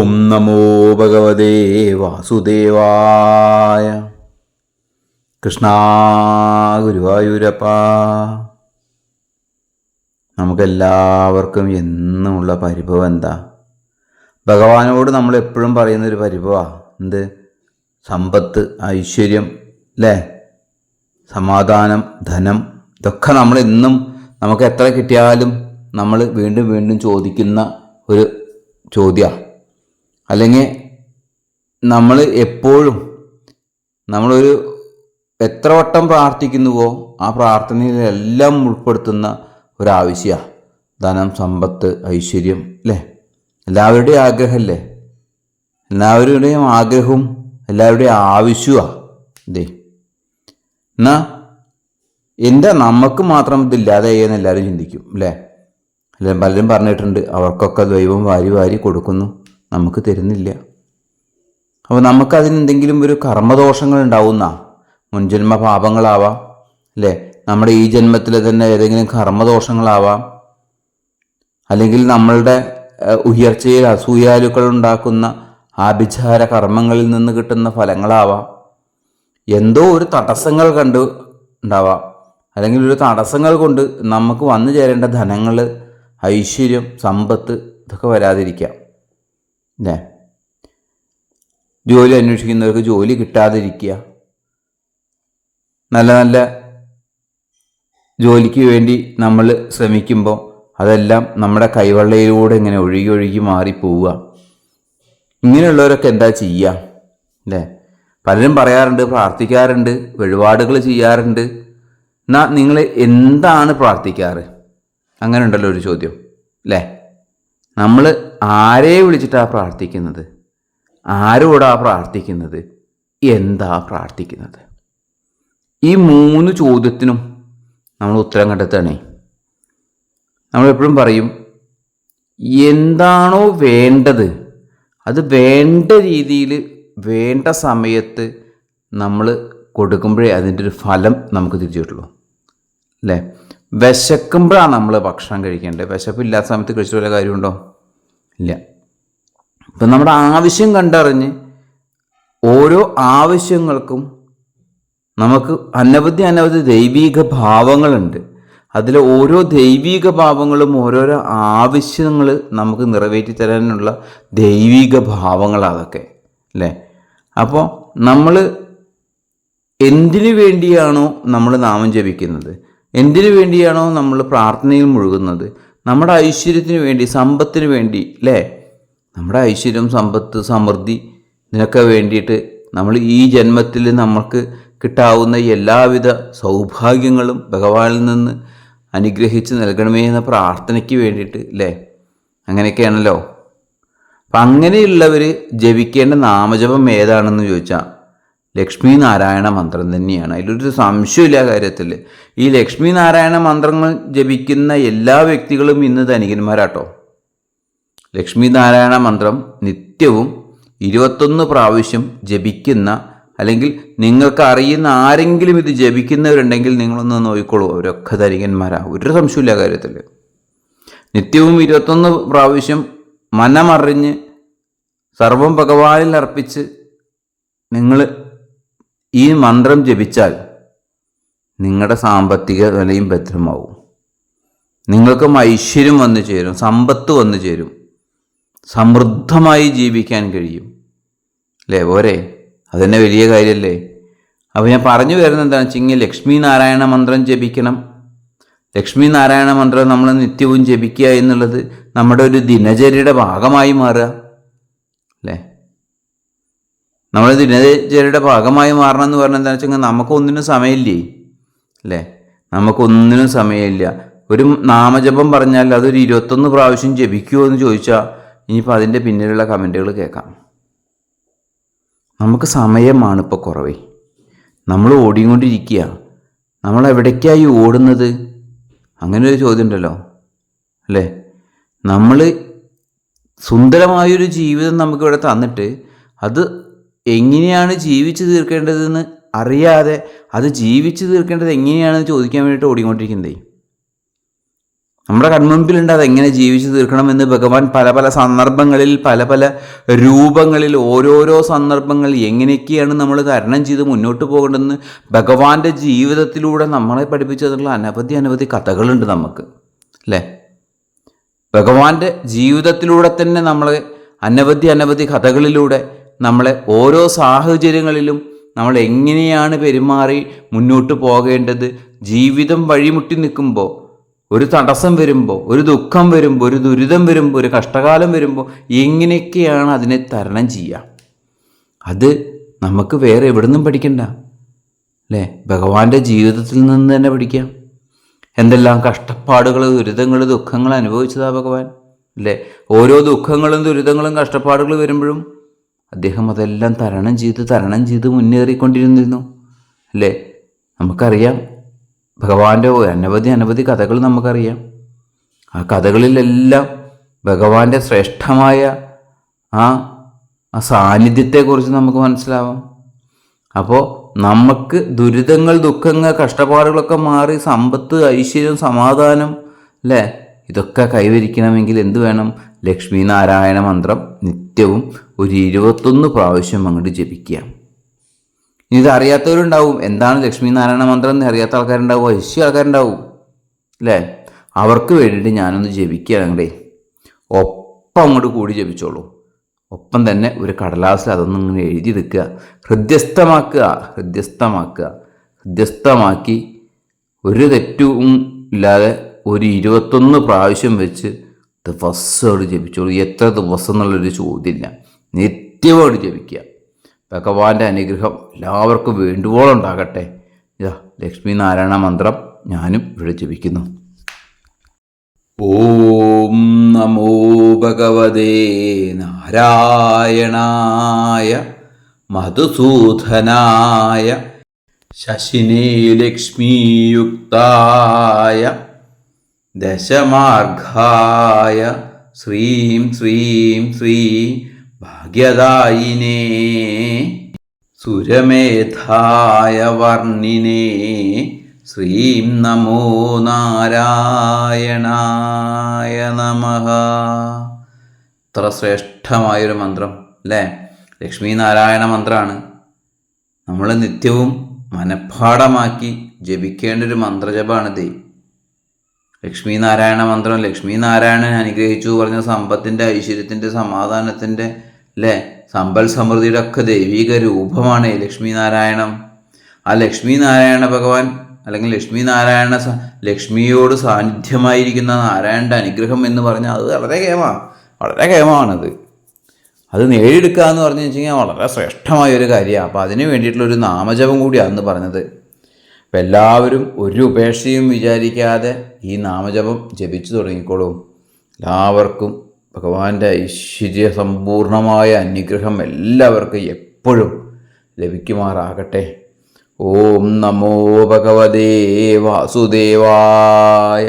ഓം നമോ ഭഗവതേ വാസുദേവായ. കൃഷ്ണ ഗുരുവായൂരപ്പ നമുക്കെല്ലാവർക്കും എന്നുമുള്ള പരിഭവം എന്താ? ഭഗവാനോട് നമ്മൾ എപ്പോഴും പറയുന്നൊരു പരിഭവമാണ് എന്ത്? സമ്പത്ത് ഐശ്വര്യം അല്ലേ സമാധാനം ധനം ഇതൊക്കെ നമ്മൾ എന്നും നമുക്ക് എത്ര കിട്ടിയാലും നമ്മൾ വീണ്ടും വീണ്ടും ചോദിക്കുന്ന ഒരു ചോദ്യമാണ് അല്ലെങ്കിൽ നമ്മൾ എപ്പോഴും നമ്മളൊരു എത്ര വട്ടം പ്രാർത്ഥിക്കുന്നുവോ ആ പ്രാർത്ഥനയിലെല്ലാം ഉൾപ്പെടുത്തുന്ന ഒരാവശ്യമാണ് ധനം സമ്പത്ത് ഐശ്വര്യം അല്ലേ? എല്ലാവരുടെയും ആഗ്രഹമല്ലേ? എല്ലാവരുടെയും ആഗ്രഹവും എല്ലാവരുടെയും ആവശ്യമാണ് ഇതേ എന്നാ എന്താ നമുക്ക് മാത്രം ഇതില്ലാതെ എന്ന് എല്ലാവരും ചിന്തിക്കും അല്ലേ? അല്ലെ? പലരും പറഞ്ഞിട്ടുണ്ട് അവർക്കൊക്കെ ദൈവം വാരി വാരി കൊടുക്കുന്നു. നമുക്ക് തരുന്നില്ല. അപ്പോൾ നമുക്കതിന് എന്തെങ്കിലും ഒരു കർമ്മദോഷങ്ങൾ ഉണ്ടാവുന്ന മുൻജന്മ പാപങ്ങളാവാം അല്ലേ? നമ്മുടെ ഈ ജന്മത്തിൽ തന്നെ ഏതെങ്കിലും കർമ്മദോഷങ്ങളാവാം. അല്ലെങ്കിൽ നമ്മളുടെ ഉയർച്ചയിൽ അസൂയാലുക്കൾ ഉണ്ടാക്കുന്ന ആഭിചാര കർമ്മങ്ങളിൽ നിന്ന് കിട്ടുന്ന ഫലങ്ങളാവാം. എന്തോ ഒരു തടസ്സങ്ങൾ കണ്ട് ഉണ്ടാവാം. അല്ലെങ്കിൽ ഒരു തടസ്സങ്ങൾ കൊണ്ട് നമുക്ക് വന്നു ചേരേണ്ട ധനങ്ങൾ ഐശ്വര്യം സമ്പത്ത് ഇതൊക്കെ വരാതിരിക്കാം. അല്ലേ ജോലി അന്വേഷിക്കുന്നവർക്ക് ജോലി കിട്ടാതിരിക്കുക. നല്ല നല്ല ജോലിക്ക് വേണ്ടി നമ്മൾ ശ്രമിക്കുമ്പോൾ അതെല്ലാം നമ്മുടെ കൈവെള്ളയിലൂടെ ഇങ്ങനെ ഒഴുകി ഒഴുകി മാറിപ്പോവുക. ഇങ്ങനെയുള്ളവരൊക്കെ എന്താ ചെയ്യുക? അല്ലേ പലരും പറയാറുണ്ട് പ്രാർത്ഥിക്കാറുണ്ട് വഴിപാടുകൾ ചെയ്യാറുണ്ട്. എന്നാൽ നിങ്ങൾ എന്താണ് പ്രാർത്ഥിക്കാറ്? അങ്ങനെ ഉണ്ടല്ലോ ഒരു ചോദ്യം. അല്ലേ നമ്മൾ ആരെ വിളിച്ചിട്ടാണ് പ്രാർത്ഥിക്കുന്നത്? ആരോടാ പ്രാർത്ഥിക്കുന്നത്? എന്താ പ്രാർത്ഥിക്കുന്നത്? ഈ മൂന്ന് ചോദ്യത്തിനും നമ്മൾ ഉത്തരം കണ്ടെത്തണേ നമ്മളെപ്പോഴും പറയും എന്താണോ വേണ്ടത്? അത് വേണ്ട രീതിയിൽ വേണ്ട സമയത്ത് നമ്മൾ കൊടുക്കുമ്പോഴേ അതിന്റെ ഒരു ഫലം നമുക്ക് തിരിച്ചു കിട്ടുള്ളൂ. അല്ലേ? വിശക്കുമ്പോഴാണ് നമ്മൾ ഭക്ഷണം കഴിക്കേണ്ടത്. വിശപ്പില്ലാത്ത സമയത്ത് കഴിച്ചിട്ടുള്ള കാര്യമുണ്ടോ? ഇല്ല. ഇപ്പം നമ്മുടെ ആവശ്യം കണ്ടറിഞ്ഞ് ഓരോ ആവശ്യങ്ങൾക്കും നമുക്ക് അനവധി അനവധി ദൈവീക ഭാവങ്ങളുണ്ട്. അതിൽ ഓരോ ദൈവീക ഭാവങ്ങളും ഓരോരോ ആവശ്യങ്ങൾ നമുക്ക് നിറവേറ്റി തരാനുള്ള ദൈവീക ഭാവങ്ങളാണ് അതൊക്കെ അല്ലേ? അപ്പോൾ നമ്മൾ എന്തിനു വേണ്ടിയാണോ നമ്മൾ നാമം ജപിക്കുന്നത്? എന്തിനു വേണ്ടിയാണോ നമ്മൾ പ്രാർത്ഥനയിൽ മുഴുകുന്നത്? നമ്മുടെ ഐശ്വര്യത്തിന് വേണ്ടി സമ്പത്തിന് വേണ്ടി അല്ലേ നമ്മുടെ ഐശ്വര്യം സമ്പത്ത് സമൃദ്ധി ഇതിനൊക്കെ വേണ്ടിയിട്ട് നമ്മൾ ഈ ജന്മത്തിൽ നമുക്ക് കിട്ടാവുന്ന എല്ലാവിധ സൗഭാഗ്യങ്ങളും ഭഗവാനിൽ നിന്ന് അനുഗ്രഹിച്ച് നൽകണമേ എന്ന പ്രാർത്ഥനയ്ക്ക് വേണ്ടിയിട്ട് അല്ലേ അങ്ങനെയൊക്കെയാണല്ലോ. അപ്പം അങ്ങനെയുള്ളവർ ജപിക്കേണ്ട നാമജപം ഏതാണെന്ന് ചോദിച്ചാൽ ലക്ഷ്മി നാരായണ മന്ത്രം തന്നെയാണ്. അതിലൊരു സംശയമില്ല കാര്യത്തിൽ ഈ ലക്ഷ്മി നാരായണ മന്ത്രങ്ങൾ ജപിക്കുന്ന എല്ലാ വ്യക്തികളും ഇന്ന് ധനികന്മാരാട്ടോ. ലക്ഷ്മി നാരായണ മന്ത്രം നിത്യവും ഇരുപത്തൊന്ന് പ്രാവശ്യം ജപിക്കുന്ന അല്ലെങ്കിൽ നിങ്ങൾക്ക് അറിയുന്ന ആരെങ്കിലും ഇത് ജപിക്കുന്നവരുണ്ടെങ്കിൽ നിങ്ങളൊന്ന് നോക്കിക്കോളൂ. അവരൊക്കെ ധനികന്മാരാ. ഒരു സംശയമില്ല കാര്യത്തിൽ നിത്യവും ഇരുപത്തൊന്ന് പ്രാവശ്യം മനമറിഞ്ഞ് സർവം ഭഗവാനിൽ അർപ്പിച്ച് നിങ്ങൾ ഈ മന്ത്രം ജപിച്ചാൽ നിങ്ങളുടെ സാമ്പത്തിക നിലയും ഭദ്രമാവും. നിങ്ങൾക്ക് ഐശ്വര്യം വന്നു ചേരും സമ്പത്ത് വന്നു ചേരും സമൃദ്ധമായി ജീവിക്കാൻ കഴിയും. അല്ലേ? പോരെ? അതന്നെ വലിയ കാര്യമല്ലേ അപ്പോൾ ഞാൻ പറഞ്ഞു വരുന്നത് എന്താണെന്ന് വെച്ചെങ്കിൽ ലക്ഷ്മി നാരായണ മന്ത്രം ജപിക്കണം. ലക്ഷ്മി നാരായണ മന്ത്രം നമ്മൾ നിത്യവും ജപിക്കുക എന്നുള്ളത് നമ്മുടെ ഒരു ദിനചര്യയുടെ ഭാഗമായി മാറുക. നമ്മൾ ദിനചര്യയുടെ ഭാഗമായി മാറണം എന്ന് പറഞ്ഞാൽ എന്താണെന്ന് വെച്ചാൽ നമുക്കൊന്നിനും സമയമില്ലേ? അല്ലേ? നമുക്കൊന്നിനും സമയമില്ല. ഒരു നാമജപം പറഞ്ഞാൽ അതൊരു ഇരുപത്തൊന്ന് പ്രാവശ്യം ജപിക്കുമോ എന്ന് ചോദിച്ചാൽ ഇനിയിപ്പോൾ അതിന്റെ പിന്നിലുള്ള കമന്റുകൾ കേൾക്കാം. നമുക്ക് സമയമാണ് ഇപ്പോൾ കുറവേ. നമ്മൾ ഓടിക്കൊണ്ടിരിക്കുക നമ്മൾ എവിടേക്കായി ഓടുന്നത്? അങ്ങനെ ഒരു ചോദ്യം ഉണ്ടല്ലോ. അല്ലേ? നമ്മൾ സുന്ദരമായൊരു ജീവിതം നമുക്കിവിടെ തന്നിട്ട് അത് എങ്ങനെയാണ് ജീവിച്ചു തീർക്കേണ്ടതെന്ന് അറിയാതെ അത് ജീവിച്ചു തീർക്കേണ്ടത് എങ്ങനെയാണെന്ന് ചോദിക്കാൻ വേണ്ടിയിട്ട് ഓടിക്കൊണ്ടിരിക്കുന്നതേ. നമ്മുടെ കൺമുമ്പിലുണ്ട് അതെങ്ങനെ ജീവിച്ചു തീർക്കണമെന്ന് ഭഗവാൻ പല പല സന്ദർഭങ്ങളിൽ പല പല രൂപങ്ങളിൽ ഓരോരോ സന്ദർഭങ്ങൾ എങ്ങനെയൊക്കെയാണ് നമ്മൾ തരണം ചെയ്ത് മുന്നോട്ട് പോകേണ്ടതെന്ന് ഭഗവാന്റെ ജീവിതത്തിലൂടെ നമ്മളെ പഠിപ്പിച്ചതിനുള്ള അനവധി അനവധി കഥകളുണ്ട് നമുക്ക് അല്ലേ? ഭഗവാന്റെ ജീവിതത്തിലൂടെ തന്നെ നമ്മളെ അനവധി അനവധി കഥകളിലൂടെ നമ്മളെ ഓരോ സാഹചര്യങ്ങളിലും നമ്മൾ എങ്ങനെയാണ് പെരുമാറി മുന്നോട്ട് പോകേണ്ടത്? ജീവിതം വഴിമുട്ടി നിൽക്കുമ്പോൾ ഒരു തടസ്സം വരുമ്പോൾ ഒരു ദുഃഖം വരുമ്പോൾ ഒരു ദുരിതം വരുമ്പോൾ ഒരു കഷ്ടകാലം വരുമ്പോൾ എങ്ങനെയൊക്കെയാണ് അതിനെ തരണം ചെയ്യുക? അത് നമുക്ക് വേറെ എവിടെ നിന്നും പഠിക്കണ്ട. അല്ലേ? ഭഗവാന്റെ ജീവിതത്തിൽ നിന്ന് തന്നെ പഠിക്കാം. എന്തെല്ലാം കഷ്ടപ്പാടുകൾ ദുരിതങ്ങൾ ദുഃഖങ്ങൾ അനുഭവിച്ചതാ ഭഗവാൻ. അല്ലേ? ഓരോ ദുഃഖങ്ങളും ദുരിതങ്ങളും കഷ്ടപ്പാടുകൾ വരുമ്പോഴും അദ്ദേഹം അതെല്ലാം തരണം ചെയ്ത് തരണം ചെയ്ത് മുന്നേറിക്കൊണ്ടിരുന്നിരുന്നു. അല്ലേ? നമുക്കറിയാം. ഭഗവാന്റെ അനവധി അനവധി കഥകൾ നമുക്കറിയാം. ആ കഥകളിലെല്ലാം ഭഗവാന്റെ ശ്രേഷ്ഠമായ ആ ആ സാന്നിധ്യത്തെക്കുറിച്ച് നമുക്ക് മനസ്സിലാവാം. അപ്പോൾ നമുക്ക് ദുരിതങ്ങൾ ദുഃഖങ്ങൾ കഷ്ടപ്പാടുകളൊക്കെ മാറി സമ്പത്ത് ഐശ്വര്യം സമാധാനം അല്ലേ? ഇതൊക്കെ കൈവരിക്കണമെങ്കിൽ എന്ത് വേണം? ലക്ഷ്മി നാരായണ മന്ത്രം നിത്യവും ഒരു ഇരുപത്തൊന്ന് പ്രാവശ്യം അങ്ങോട്ട് ജപിക്കുക. ഇത് അറിയാത്തവരുണ്ടാവും എന്താണ് ലക്ഷ്മി നാരായണ മന്ത്രം എന്ന് അറിയാത്ത ആൾക്കാരുണ്ടാവും. ഐശ്വര്യ ആൾക്കാരുണ്ടാവും. അല്ലേ? അവർക്ക് വേണ്ടിയിട്ട് ഞാനൊന്ന് ജപിക്കുകയാണ് അങ്ങടെ ഒപ്പം അങ്ങോട്ട് കൂടി ജപിച്ചോളൂ. ഒപ്പം തന്നെ ഒരു കടലാസിൽ അതൊന്നും ഇങ്ങനെ എഴുതി എഴുതിയെടുക്കുക ഹൃദ്യസ്ഥമാക്കുക. ഹൃദ്യസ്ഥമാക്കുക. ഹൃദ്യസ്ഥമാക്കി ഒരു തെറ്റും ഇല്ലാതെ ഒരു ഇരുപത്തൊന്ന് പ്രാവശ്യം വെച്ച് ദിവസമായിട്ട് ജപിച്ചോളൂ. എത്ര ദിവസം എന്നുള്ളൊരു ചോദ്യമില്ല. നിത്യമായിട്ട് ജപിക്കുക. ഭഗവാന്റെ അനുഗ്രഹം എല്ലാവർക്കും വേണ്ടുവോളം ഉണ്ടാകട്ടെ. ഇതാ ലക്ഷ്മി നാരായണ മന്ത്രം. ഞാനും ഇവിടെ ജപിക്കുന്നു. ഓം നമോ ഭഗവതേ നാരായണായ മധുസൂദനായ ശശിനേ ലക്ഷ്മിയുക്തായ ദശമാർഗായ ശ്രീം ശ്രീം ശ്രീ ഭാഗ്യദായിനേ സുരമേധായ വർണിനേ ശ്രീം നമോ നാരായണായ നമ. ഇത്ര ശ്രേഷ്ഠമായൊരു മന്ത്രം അല്ലേ? ലക്ഷ്മി നാരായണ മന്ത്രമാണ് നമ്മൾ നിത്യവും മനഃപ്പാടമാക്കി ജപിക്കേണ്ട ഒരു മന്ത്രജപമാണിത്. ലക്ഷ്മി നാരായണ മന്ത്രം ലക്ഷ്മി നാരായണൻ അനുഗ്രഹിച്ചു പറഞ്ഞ സമ്പത്തിന്റെ ഐശ്വര്യത്തിന്റെ സമാധാനത്തിന്റെ അല്ലേ സമ്പൽ സമൃദ്ധിയുടെ ഒക്കെ ദൈവിക രൂപമാണ് ലക്ഷ്മി നാരായണം ആ ലക്ഷ്മി നാരായണ ഭഗവാൻ അല്ലെങ്കിൽ ലക്ഷ്മി നാരായണ ലക്ഷ്മിയോട് സാന്നിധ്യമായിരിക്കുന്ന നാരായണന്റെ അനുഗ്രഹം എന്ന് പറഞ്ഞാൽ അത് വളരെ കേമമാണ് വളരെ കേമാണത് അത് നേടിയെടുക്കുക എന്ന് പറഞ്ഞു വെച്ച് കഴിഞ്ഞാൽ വളരെ ശ്രേഷ്ഠമായ ഒരു കാര്യമാണ്. അപ്പോൾ അതിന് വേണ്ടിയിട്ടുള്ളൊരു നാമജപം കൂടിയാണെന്ന് പറഞ്ഞത്. അപ്പം എല്ലാവരും ഒരു ഉപേക്ഷയും വിചാരിക്കാതെ ഈ നാമജപം ജപിച്ചു തുടങ്ങിക്കോളൂ. എല്ലാവർക്കും ഭഗവാന്റെ ഐശ്വര്യ സമ്പൂർണമായ അനുഗ്രഹം എല്ലാവർക്കും എപ്പോഴും ലഭിക്കുമാറാകട്ടെ. ഓം നമോ ഭഗവതേ വാസുദേവായ